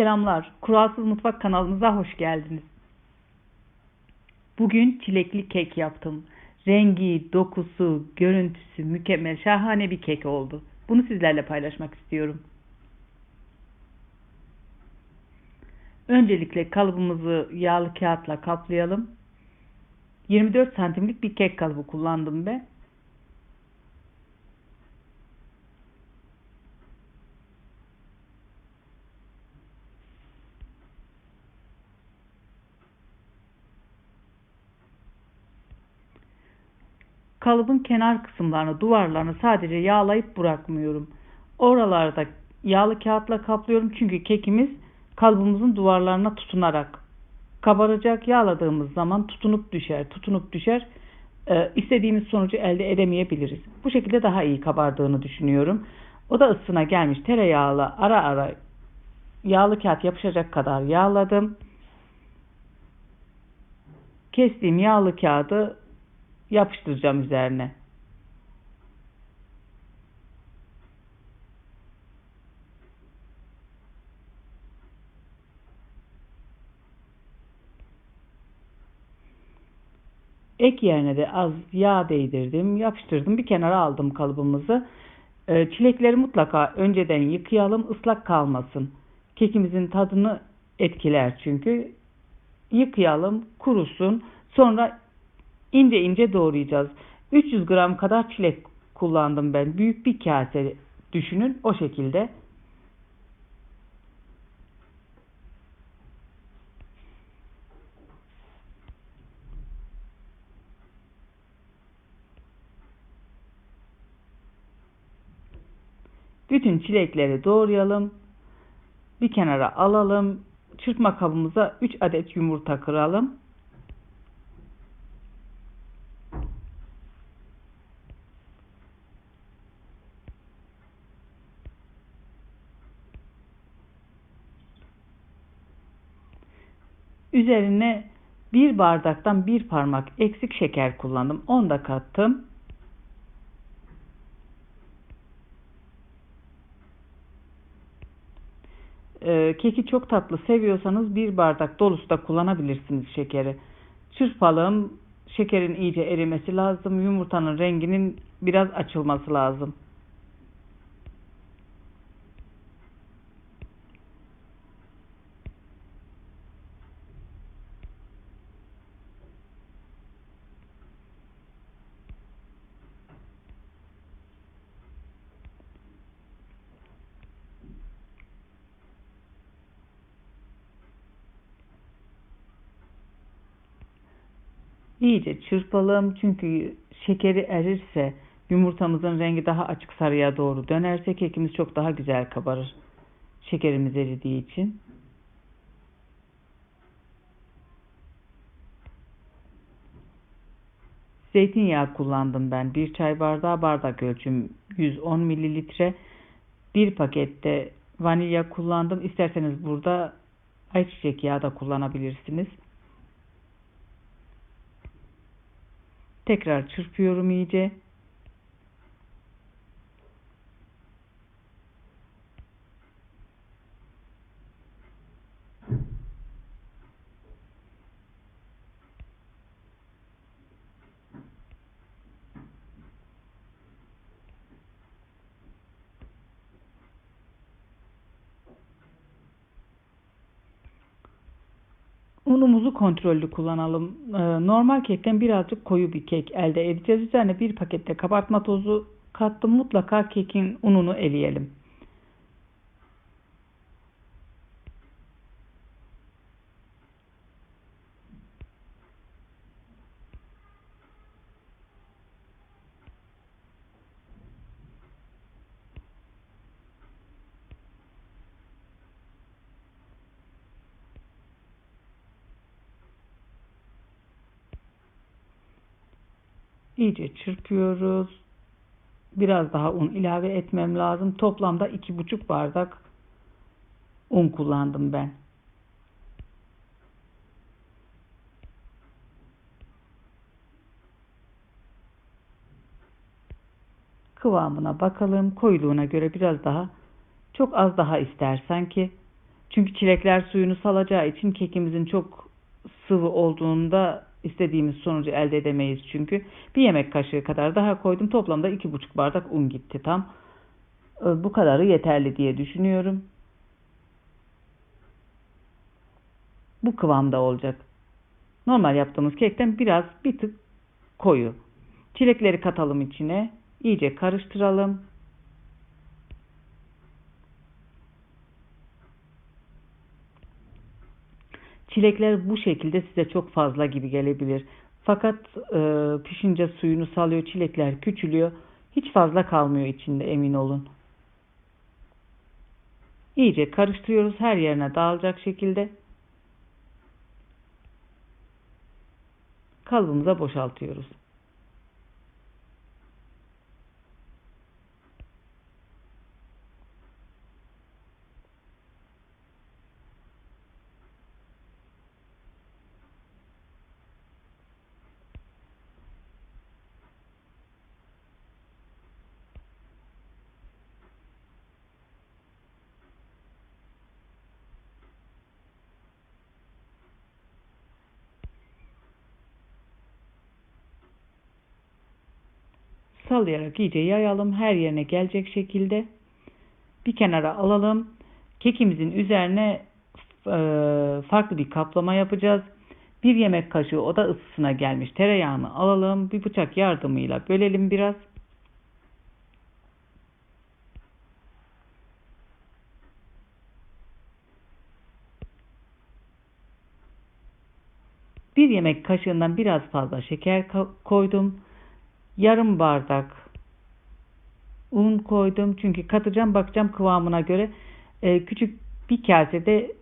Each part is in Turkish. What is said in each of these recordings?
Selamlar. Kuralsız Mutfak kanalımıza hoş geldiniz. Bugün çilekli kek yaptım. Rengi, dokusu, görüntüsü mükemmel, şahane bir kek oldu. Bunu sizlerle paylaşmak istiyorum. Öncelikle kalıbımızı yağlı kağıtla kaplayalım. 24 santimlik bir kek kalıbı kullandım ben. Kalıbın kenar kısımlarını, duvarlarını sadece yağlayıp bırakmıyorum. Oralarda yağlı kağıtla kaplıyorum çünkü kekimiz kalıbımızın duvarlarına tutunarak kabaracak. Yağladığımız zaman tutunup düşer, tutunup düşer. Ee, istediğimiz sonucu elde edemeyebiliriz. Bu şekilde daha iyi kabardığını düşünüyorum. O da ısına gelmiş tereyağlı ara ara yağlı kağıt yapışacak kadar yağladım. Kestiğim yağlı kağıdı yapıştıracağım üzerine. Ek yerine de az yağ değdirdim, yapıştırdım. Bir kenara aldım kalıbımızı. Ee, çilekleri mutlaka önceden yıkayalım, ıslak kalmasın. Kekimizin tadını etkiler çünkü. Yıkayalım, kurusun. Sonra ince ince doğrayacağız. 300 gram kadar çilek kullandım ben. Büyük bir kase düşünün o şekilde. Bütün çilekleri doğrayalım. Bir kenara alalım. Çırpma kabımıza 3 adet yumurta kıralım. Üzerine bir bardaktan bir parmak eksik şeker kullandım. Onu da kattım. Ee, keki çok tatlı seviyorsanız bir bardak dolusu da kullanabilirsiniz şekeri. Çırpalım. Şekerin iyice erimesi lazım. Yumurtanın renginin biraz açılması lazım. İyice çırpalım çünkü şekeri erirse yumurtamızın rengi daha açık sarıya doğru dönerse kekimiz çok daha güzel kabarır. Şekerimiz eridiği için. Zeytinyağı kullandım ben. Bir çay bardağı bardak ölçüm 110 mililitre. Bir pakette vanilya kullandım. İsterseniz burada ayçiçek yağı da kullanabilirsiniz. Tekrar çırpıyorum iyice. Unumuzu kontrollü kullanalım. Ee, normal kekten birazcık koyu bir kek elde edeceğiz. Üzerine bir pakette kabartma tozu kattım. Mutlaka kekin ununu eleyelim. İyice çırpıyoruz. Biraz daha un ilave etmem lazım. Toplamda iki buçuk bardak un kullandım ben. Kıvamına bakalım. Koyuluğuna göre biraz daha çok az daha istersen ki Çünkü çilekler suyunu salacağı için kekimizin çok sıvı olduğunda istediğimiz sonucu elde edemeyiz çünkü. Bir yemek kaşığı kadar daha koydum. Toplamda iki buçuk bardak un gitti tam. Ee, bu kadarı yeterli diye düşünüyorum. Bu kıvamda olacak. Normal yaptığımız kekten biraz bir tık koyu. Çilekleri katalım içine. İyice karıştıralım. Çilekler bu şekilde size çok fazla gibi gelebilir. Fakat e, pişince suyunu salıyor, çilekler küçülüyor. Hiç fazla kalmıyor içinde emin olun. İyice karıştırıyoruz her yerine dağılacak şekilde. Kalıbımıza boşaltıyoruz. Sallayarak iyice yayalım. Her yerine gelecek şekilde. Bir kenara alalım. Kekimizin üzerine e, farklı bir kaplama yapacağız. Bir yemek kaşığı oda ısısına gelmiş tereyağını alalım. Bir bıçak yardımıyla bölelim biraz. Bir yemek kaşığından biraz fazla şeker koydum yarım bardak un koydum. Çünkü katacağım bakacağım kıvamına göre. E, küçük bir kasede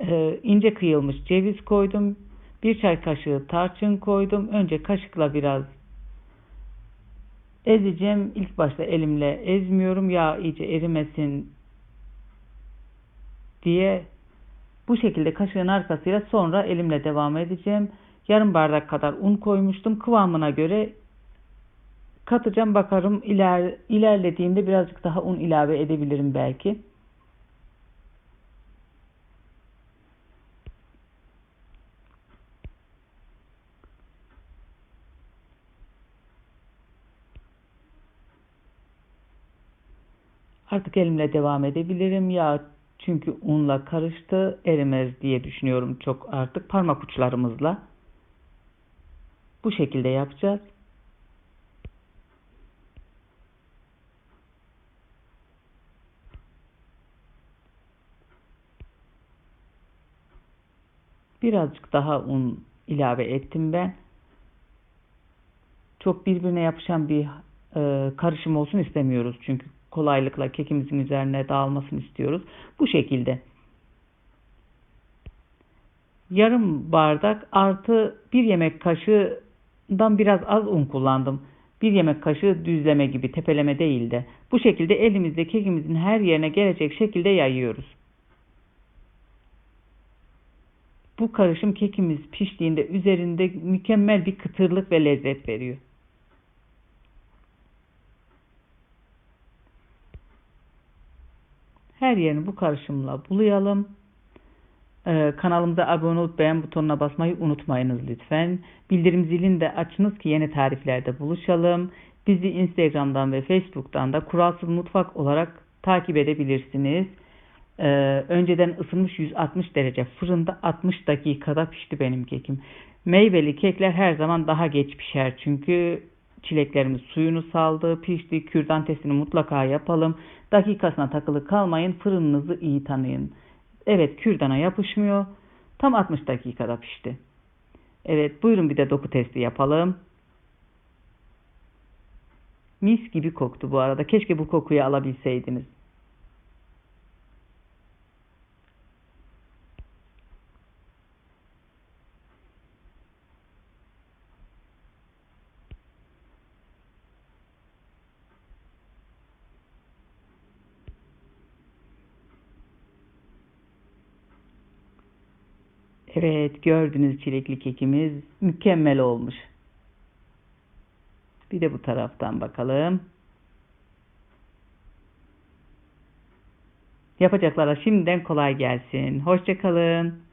e, ince kıyılmış ceviz koydum. Bir çay kaşığı tarçın koydum. Önce kaşıkla biraz ezeceğim. İlk başta elimle ezmiyorum. Yağ iyice erimesin diye bu şekilde kaşığın arkasıyla sonra elimle devam edeceğim. Yarım bardak kadar un koymuştum. Kıvamına göre katacağım bakarım iler, ilerlediğinde birazcık daha un ilave edebilirim belki. Artık elimle devam edebilirim. Ya çünkü unla karıştı erimez diye düşünüyorum çok artık parmak uçlarımızla. Bu şekilde yapacağız. Birazcık daha un ilave ettim ben. Çok birbirine yapışan bir e, karışım olsun istemiyoruz. Çünkü kolaylıkla kekimizin üzerine dağılmasını istiyoruz. Bu şekilde. Yarım bardak artı bir yemek kaşığından biraz az un kullandım. Bir yemek kaşığı düzleme gibi tepeleme değil de. Bu şekilde elimizde kekimizin her yerine gelecek şekilde yayıyoruz. Bu karışım kekimiz piştiğinde üzerinde mükemmel bir kıtırlık ve lezzet veriyor. Her yerini bu karışımla bulayalım. Ee, kanalımıza abone olup beğen butonuna basmayı unutmayınız lütfen. Bildirim zilini de açınız ki yeni tariflerde buluşalım. Bizi Instagram'dan ve Facebook'tan da Kuralsız Mutfak olarak takip edebilirsiniz. Ee, önceden ısınmış 160 derece fırında 60 dakikada pişti benim kekim. Meyveli kekler her zaman daha geç pişer çünkü çileklerimiz suyunu saldı, pişti. Kürdan testini mutlaka yapalım. Dakikasına takılı kalmayın. Fırınınızı iyi tanıyın. Evet kürdana yapışmıyor. Tam 60 dakikada pişti. Evet buyurun bir de doku testi yapalım. Mis gibi koktu bu arada. Keşke bu kokuyu alabilseydiniz. Evet gördüğünüz çilekli kekimiz mükemmel olmuş. Bir de bu taraftan bakalım. Yapacaklara şimdiden kolay gelsin. Hoşçakalın.